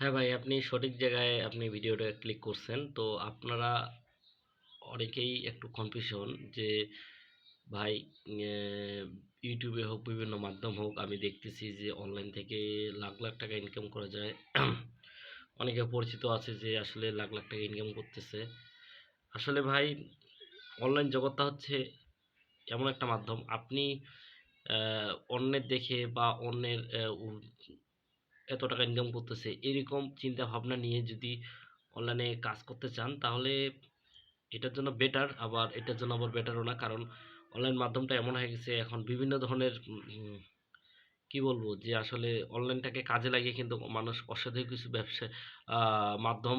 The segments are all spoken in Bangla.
হ্যাঁ ভাই, আপনি সঠিক জায়গায় আপনি ভিডিওটা ক্লিক করছেন। তো আপনারা অনেকেই একটু কনফিউশন যে ভাই এ হোক, বিভিন্ন মাধ্যম হোক আমি দেখতেছি যে অনলাইন থেকে লাখ, লাখ টাকা ইনকাম করা যায়। অনেকে পরিচিত আছে যে আসলে লাখ, লাখ টাকা ইনকাম করতেছে। আসলে ভাই অনলাইন জগৎটা হচ্ছে এমন একটা মাধ্যম আপনি অন্যের দেখে বা অন্যের এত টাকা ইনকাম করতেছে এরকম চিন্তা ভাবনা নিয়ে যদি অনলাইনে কাজ করতে চান তাহলে এটার জন্য বেটার আবার এটার জন্য আবার বেটারও না। কারণ অনলাইন মাধ্যমটা এমন হয়ে গেছে এখন বিভিন্ন ধরনের কি বলব যে আসলে অনলাইনটাকে কাজে লাগিয়ে কিন্তু মানুষ অসাধু কিছু ব্যবসা মাধ্যম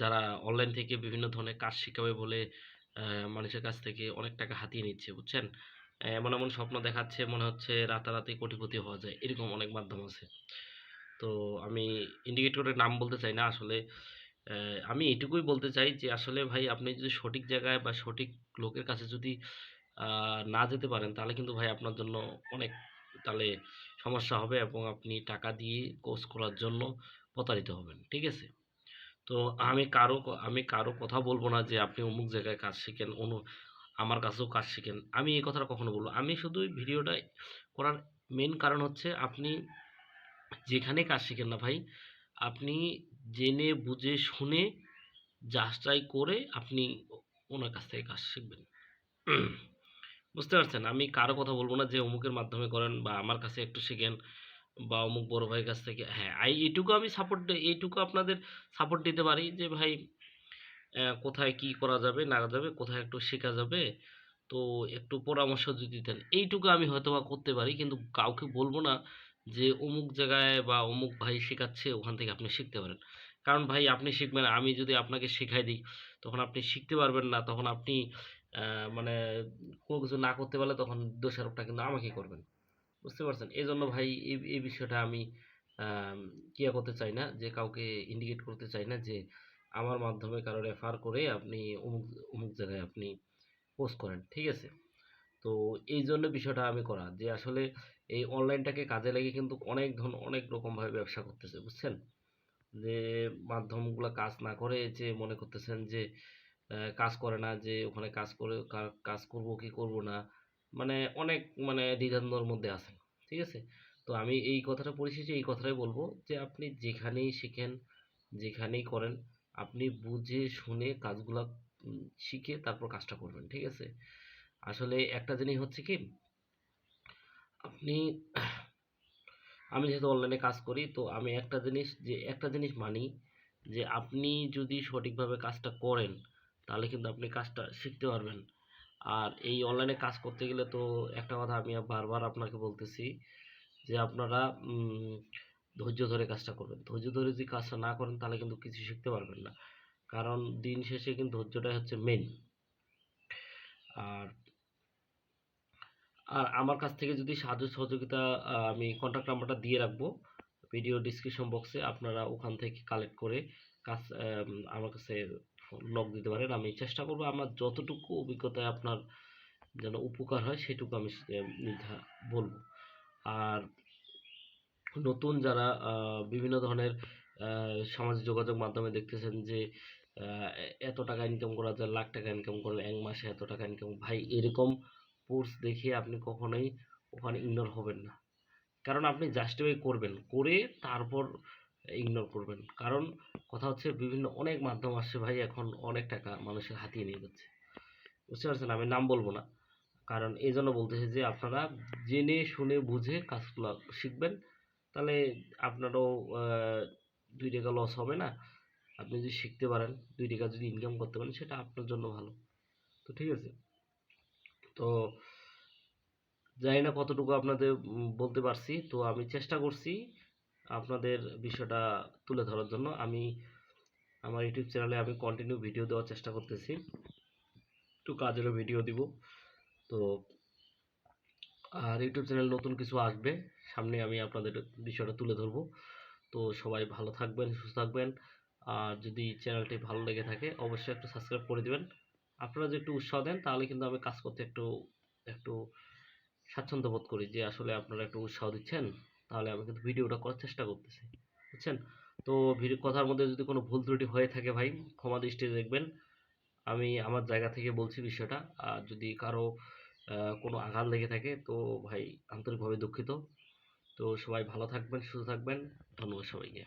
যারা অনলাইন থেকে বিভিন্ন ধরনের কাজ শিখাবে বলে মানুষের কাছ থেকে অনেক টাকা হাতিয়ে নিচ্ছে, বুঝছেন? এমন, এমন স্বপ্ন দেখাচ্ছে মনে হচ্ছে রাতারাতি কোটিপতি হওয়া যায়। এরকম অনেক মাধ্যম আছে। তো আমি ইন্ডিকেট করে নাম বলতে চাই না আসলে আমি এটুকুই বলতে চাই যে আসলে ভাই আপনি যদি সঠিক জায়গায় বা সঠিক লোকের কাছে যদি না যেতে পারেন তাহলে কিন্তু ভাই আপনার জন্য অনেক তাহলে সমস্যা হবে এবং আপনি টাকা দিয়ে কোর্স করার জন্য প্রতারিত হবেন। ঠিক আছে? তো আমি কারও আমি কারও কথা বলব না যে আপনি অমুক জায়গায় কাজ শিখেন, অনু আমার কাছেও কাজ শিখেন। আমি এই কথাটা কখনো বলব। আমি শুধু ভিডিওটা করার মেইন কারণ হচ্ছে আপনি যেখানেই কাজ শিখেন না ভাই, আপনি জেনে বুঝে শুনে যাচাই করে আপনি ওনার কাছ থেকে কাজ শিখবেন। বুঝতে পারছেন? আমি কারও কথা বলব না যে অমুকের মাধ্যমে করেন বা আমার কাছে একটু শিখেন বা অমুক বড় ভাইয়ের কাছ থেকে হ্যাঁ, আই এইটুকু আমি সাপোর্ট এইটুকু আপনাদের সাপোর্ট দিতে পারি যে ভাই কোথায় কি করা যাবে না যাবে, কোথায় একটু শেখা যাবে, তো একটু পরামর্শ যদি দিতেন। এইটুকু আমি হয়তো বা করতে পারি কিন্তু কাউকে বলব না যে অমুক জায়গায় বা অমুক ভাই শেখাচ্ছে ওখান থেকে আপনি শিখতে পারেন। কারণ ভাই আপনি শিখবেন আমি যদি আপনাকে শিখাই দিই তখন আপনি শিখতে পারবেন না। তখন আপনি মানে কোনো কিছু না করতে পারলে তখন দোষারোপটা কিন্তু আমাকেই করবেন। বুঝতে পারছেন? এই জন্য ভাই এই এই বিষয়টা আমি ইয়ে করতে চাই না যে কাউকে ইন্ডিকেট করতে চাই না যে আমার মাধ্যমে কারও রেফার করে আপনি অমুক, অমুক জায়গায় আপনি কোর্স করেন। ঠিক আছে? তো এই জন্য বিষয়টা আমি করা যে আসলে এই অনলাইনটাকে কাজে লাগিয়ে কিন্তু অনেক ধন অনেক রকমভাবে ব্যবসা করতেছে, বুঝছেন? যে মাধ্যমগুলা কাজ না করে যে মনে করতেছেন যে কাজ করে না যে ওখানে কাজ করে কাজ করব কি করব না। মানে অনেক মানে দ্বিধাদ্বন্দ্বের মধ্যে আছেন। ঠিক আছে? তো আমি এই কথাটা পরিশেষে এই কথাটাই বলব যে আপনি যেখানেই শিখেন, যেখানেই করেন আপনি বুঝে শুনে কাজগুলা শিখে তারপর কাজটা করবেন। ঠিক আছে? আসলে একটা জিনিস হচ্ছে কি, আপনি, আমি যেহেতু অনলাইনে কাজ করি, তো আমি একটা জিনিস যে, একটা জিনিস মানি যে, আপনি যদি সঠিকভাবে কাজটা করেন, তাহলে কিন্তু আপনি কাজটা শিখতে পারবেন। আর এই অনলাইনে কাজ করতে গেলে তো একটা কথা আমি বারবার আপনাকে বলতেছি যে, আপনারা ধৈর্য ধরে কাজটা করবেন। ধৈর্য ধরে যদি কাজটা না করেন, তাহলে কিন্তু কিছু শিখতে পারবেন না। কারণ দিন শেষে কিন্তু ধৈর্যটাই হচ্ছে মেইন। আর আর আমার কাছ থেকে যদি সাহায্য সহযোগিতা আমি কনট্যাক্ট নাম্বারটা দিয়ে রাখব ভিডিও ডেসক্রিপশন বক্সে আপনারা ওখান থেকে কালেক্ট করে কাজ আমার কাছে নক দিতে পারেন। আমি চেষ্টা করব আমার যতটুকু অভিজ্ঞতায় আপনার যেন উপকার হয় সেটুকু আমি নির্ধা আর নতুন যারা বিভিন্ন ধরনের সামাজিক যোগাযোগ মাধ্যমে দেখতেছেন যে এত টাকা ইনকাম করা যায়, লাখ টাকা ইনকাম করলে এক মাসে এত টাকা ইনকাম ভাই এরকম পোস্ট দেখে আপনি কখনোই ওখানে ইগনোর হবেন না। কারণ আপনি জাস্টিফাই করবেন। করে তারপর ইগনোর করবেন। কারণ কথা হচ্ছে বিভিন্ন অনেক মাধ্যম আসছে ভাই এখন অনেক টাকা মানুষের হাতিয়ে নিয়ে যাচ্ছে। বুঝতে পারছেন? আমি নাম বলব না। কারণ এজন্য বলতেছি যে আপনারা জেনে শুনে বুঝে কাজগুলা শিখবেন। তাহলে আপনারও দুই টাকা লস হবে না। আপনি যদি শিখতে পারেন, দুই টাকা যদি ইনকাম করতে পারেন সেটা আপনার জন্য ভালো। তো ঠিক আছে? তো জানি না কতটুকু আপনাদের বলতে পারছি। তো আমি চেষ্টা করছি আপনাদের বিষয়টা তুলে ধরার জন্য। আমি আমার ইউটিউব চ্যানেলে আমি কন্টিনিউ ভিডিও দেওয়ার চেষ্টা করতেছি। একটু কাজেরও ভিডিও দিব। তো আর ইউটিউব চ্যানেলে নতুন কিছু আসবে। সামনে আমি আপনাদের বিষয়টা তুলে ধরব। তো সবাই ভালো থাকবেন, সুস্থ থাকবেন। আর যদি চ্যানেলটি ভালো লেগে থাকে অবশ্যই একটু সাবস্ক্রাইব করে দিবেন। আপনারা যদি একটু উৎসাহ দেন, তাহলে কিন্তু আমি কাজ করতে একটু একটু স্বাচ্ছন্দ্য বোধ করি যে আসলে আপনারা একটু উৎসাহ দিচ্ছেন। তাহলে আমি কিন্তু ভিডিওটা করার চেষ্টা করতেছি। বুঝছেন তো ভিডিও কথার মধ্যে যদি কোনো ভুল ত্রুটি হয়ে থাকে ভাই, ক্ষমা দৃষ্টিতে দেখবেন আমি আমার জায়গা থেকে বলছি বিষয়টা, আর যদি কারও কোনো আঘাত লেগে থাকে, তো ভাই আন্তরিকভাবে দুঃখিত তো সবাই ভালো থাকবেন, সুস্থ থাকবেন ধন্যবাদ সবাইকে